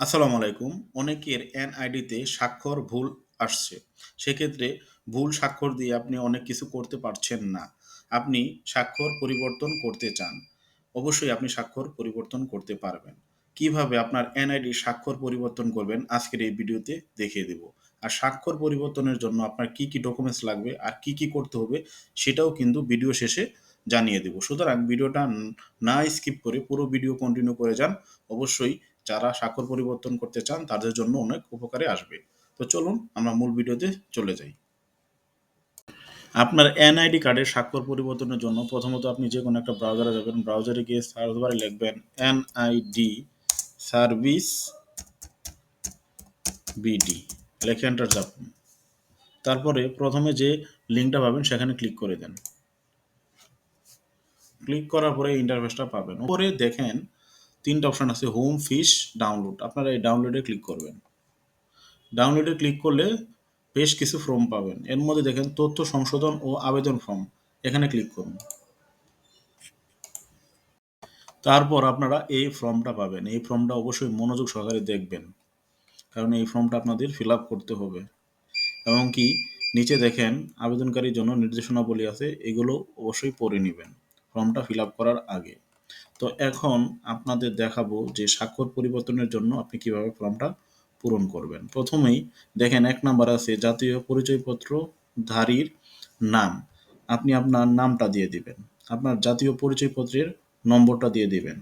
আসসালামু আলাইকুম। অনেকের এনআইডিতে স্বাক্ষর ভুল আসছে। সেক্ষেত্রে ভুল স্বাক্ষর দিয়ে আপনি অনেক কিছু করতে পারছেন না। আপনি স্বাক্ষর পরিবর্তন করতে চান। অবশ্যই আপনি স্বাক্ষর পরিবর্তন করতে পারবেন। কীভাবে আপনার এনআইডি স্বাক্ষর পরিবর্তন করবেন আজকের এই ভিডিওতে দেখিয়ে দেব। আর স্বাক্ষর পরিবর্তনের জন্য আপনার কি কি ডকুমেন্টস লাগবে আর কি কি করতে হবে সেটাও কিন্তু ভিডিও শেষে জানিয়ে দেব। সুতরাং ভিডিওটা না স্কিপ করে পুরো ভিডিও কন্টিনিউ করে যান। অবশ্যই যারা স্বাক্ষর পরিবর্তন করতে চান, তাদের জন্য অনেক উপকারে আসবে। তো চলুন, আমরা মূল ভিডিওতে চলে যাই। আপনার এনআইডি কার্ডের স্বাক্ষর পরিবর্তনের জন্য প্রথমত আপনি যে কোনো একটা ব্রাউজারে যাবেন। ব্রাউজারে গিয়ে সার্চ বারে লিখবেন এনআইডি সার্ভিস বিডি। লেখে এন্টার চাপুন। তারপরে প্রথমে যে লিঙ্কটা পাবেন, সেখানে ক্লিক করে দেন। ক্লিক করার পরে ইন্টারফেসটা পাবেন। উপরে দেখেন তিনটা অপশান আছে হোম ফিশ ডাউনলোড আপনারা এই ডাউনলোডে ক্লিক করবেন। ডাউনলোডে ক্লিক করলে বেশ কিছু ফর্ম পাবেন। এর মধ্যে দেখেন, তথ্য সংশোধন ও আবেদন ফর্ম এখানে ক্লিক করুন। তারপর আপনারা এই ফর্মটা পাবেন। এই ফর্মটা অবশ্যই মনোযোগ সহকারে দেখবেন। কারণ এই ফর্মটা আপনাদের ফিল করতে হবে। এবং কি, নিচে দেখেন, আবেদনকারীর জন্য নির্দেশনাবলী আছে। এগুলো অবশ্যই পড়ে নেবেন। ফর্মটা ফিল করার আগে। তো এখন আপনাদের দেখাবো যে স্বাক্ষর পরিবর্তনের জন্য আপনি কীভাবে ফর্মটা পূরণ করবেন। প্রথমেই দেখেন এক নাম্বার আছে, জাতীয় পরিচয়পত্র ধারীর নাম। আপনি আপনার নামটা দিয়ে দিবেন। আপনার জাতীয় পরিচয়পত্রের নম্বরটা দিয়ে দিবেন।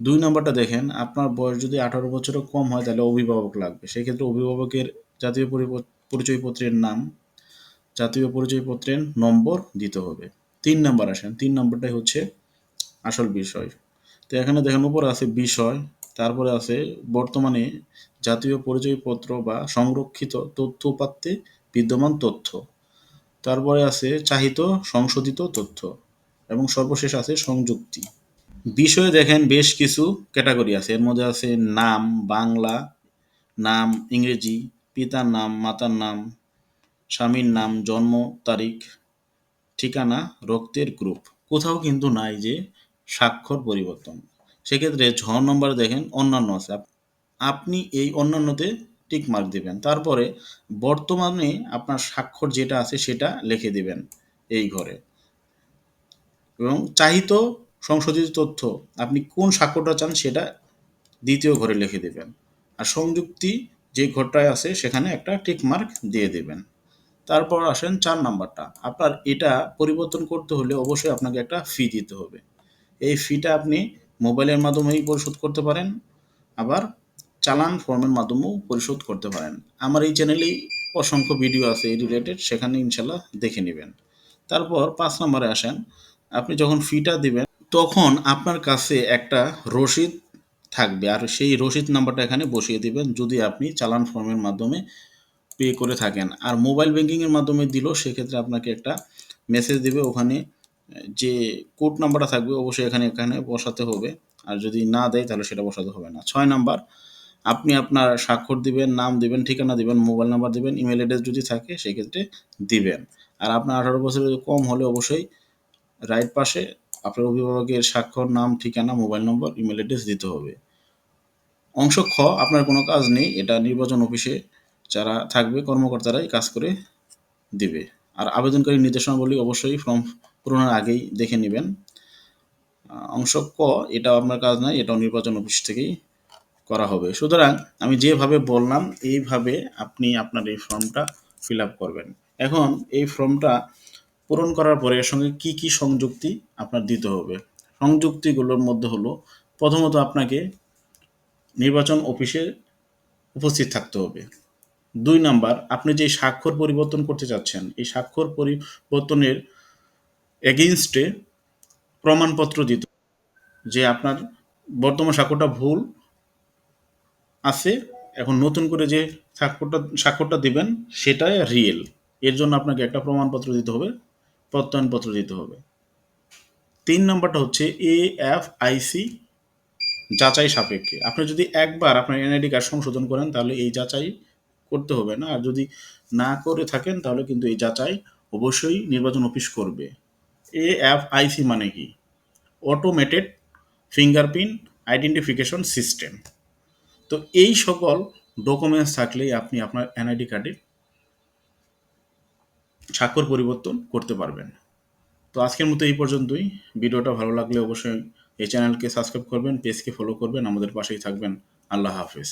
দুই নম্বরটা দেখেন, আপনার বয়স যদি আঠারো বছরের কম হয় তাহলে অভিভাবক লাগবে। সেক্ষেত্রে অভিভাবকের জাতীয় পরিচয়পত্রের নাম, জাতীয় পরিচয়পত্রের নম্বর দিতে হবে। তিন নম্বর আসেন, তিন নম্বরটাই হচ্ছে আসল বিষয়। তো এখানে দেখেন উপরে আছে বিষয়, তারপরে আছে বর্তমানে জাতীয় পরিচয়পত্র বা সংরক্ষিত তথ্য উপাত্তে বিদ্যমান তথ্য। তারপরে আছে চাহিত সংশোধিত তথ্য এবং সর্বশেষ আছে সংযুক্তি। বিষয়ে দেখেন বেশ কিছু ক্যাটাগরি আছে। এর মধ্যে আছে নাম, বাংলা, নাম, ইংরেজি, পিতার নাম, মাতার নাম, স্বামীর নাম, জন্ম তারিখ, ঠিকানা, রক্তের গ্রুপ কোথাও কিন্তু নাই যে স্বাক্ষর পরিবর্তন। সেক্ষেত্রে ছ নম্বর দেখেন অন্যান্য আছে। আপনি এই অন্যান্যতে টিক মার্ক দেবেন। তারপরে বর্তমানে আপনার স্বাক্ষর যেটা আছে সেটা লিখে দেবেন এই ঘরে। এবং চাহিত সংশোধিত তথ্য, আপনি কোন স্বাক্ষরটা চান সেটা দ্বিতীয় ঘরে লিখে দেবেন। আর সংযুক্তি যে ঘরটায় আছে সেখানে একটা টিক মার্ক দিয়ে দেবেন। তারপর আসেন চার নাম্বারটা। আপনার এটা পরিবর্তন করতে হলে অবশ্যই আপনাকে একটা ফি দিতে হবে। এই ফিটা আপনি মোবাইলের মাধ্যমেই পরিশোধ করতে পারেন, আবার চালান ফর্মের মাধ্যমেও পরিশোধ করতে পারেন। আমার এই চ্যানেলেই অসংখ্য ভিডিও আছে এই রিলেটেড সেখানে ইনশাল্লাহ দেখে নেবেন। তারপর পাঁচ নম্বরে আসেন, আপনি যখন ফিটা দিবেন, তখন আপনার কাছে একটা রসিদ থাকবে, আর সেই রসিদ নাম্বারটা এখানে বসিয়ে দিবেন, যদি আপনি চালান ফর্মের মাধ্যমে পে করে থাকেন। আর মোবাইল ব্যাঙ্কিংয়ের মাধ্যমে দিলেও সেক্ষেত্রে আপনাকে একটা মেসেজ দেবে, ওখানে যে কোড নাম্বারটা থাকবে অবশ্যই এখানে এখানে বসাতে হবে। আর যদি না দেয় তাহলে সেটা বসাতে হবে না। ছয় নাম্বার, আপনি আপনার স্বাক্ষর দিবেন, নাম দিবেন, ঠিকানা দিবেন, মোবাইল নাম্বার দিবেন, ইমেল অ্যাড্রেস যদি থাকে সেক্ষেত্রে দিবেন। আর আপনার আঠারো বছরের কম হলে অবশ্যই রাইট পাশে আপনার অভিভাবকের স্বাক্ষর, নাম, ঠিকানা, মোবাইল নম্বর, ইমেল অ্যাড্রেস দিতে হবে। অংশ খ, আপনার কোনো কাজ নেই, এটা নির্বাচন অফিসে যারা থাকবে, কর্মকর্তারাই কাজ করে দিবে। আর আবেদনকারী নির্দেশনাবলী অবশ্যই ফর্ম পূরণের আগেই দেখে নেবেন। অংশ ক এটা আপনার কাজ নয়, এটাও নির্বাচন অফিস থেকেই করা হবে। সুতরাং আমি যেভাবে বললাম, এইভাবে আপনি আপনার এই ফর্মটা ফিল আপ করবেন। এখন এই ফর্মটা পূরণ করার পরে এর সঙ্গে কি কি সংযুক্তি আপনার দিতে হবে? সংযুক্তিগুলোর মধ্যে হলো, প্রথমত আপনাকে নির্বাচন অফিসে উপস্থিত থাকতে হবে। দুই নাম্বার, আপনি যে স্বাক্ষর পরিবর্তন করতে চাচ্ছেন, এই স্বাক্ষর পরিবর্তনের এগেইনস্টে প্রমাণপত্র দিতে যে আপনার বর্তমান স্বাক্ষরটা ভুল আছে, এখন নতুন করে যে স্বাক্ষরটা স্বাক্ষরটা দিবেন সেটাই রিয়েল এর জন্য আপনাকে একটা প্রমাণপত্র দিতে হবে, প্রত্যয়নপত্র দিতে হবে। তিন নম্বরটা হচ্ছে এ এফ আইসি যাচাই সাপেক্ষে। আপনি যদি একবার আপনার এনআইডি কার্ড সংশোধন করেন, তাহলে এই যাচাই করতে হবে না। আর যদি না করে থাকেন, তাহলে কিন্তু এই যাচাই অবশ্যই নির্বাচন অফিস করবে। এ এফ আইসি মানে কি? অটোমেটেড ফিঙ্গারপ্রিন্ট আইডেন্টিফিকেশন সিস্টেম তো এই সকল ডকুমেন্টস থাকলেই আপনি আপনার এনআইডি কার্ডে স্বাক্ষর পরিবর্তন করতে পারবেন। তো আজকের মতো এই পর্যন্তই। ভিডিওটা ভালো লাগলে অবশ্যই এই চ্যানেলকে সাবস্ক্রাইব করবেন পেজকে ফলো করবেন, আমাদের পাশেই থাকবেন। আল্লাহ হাফেজ।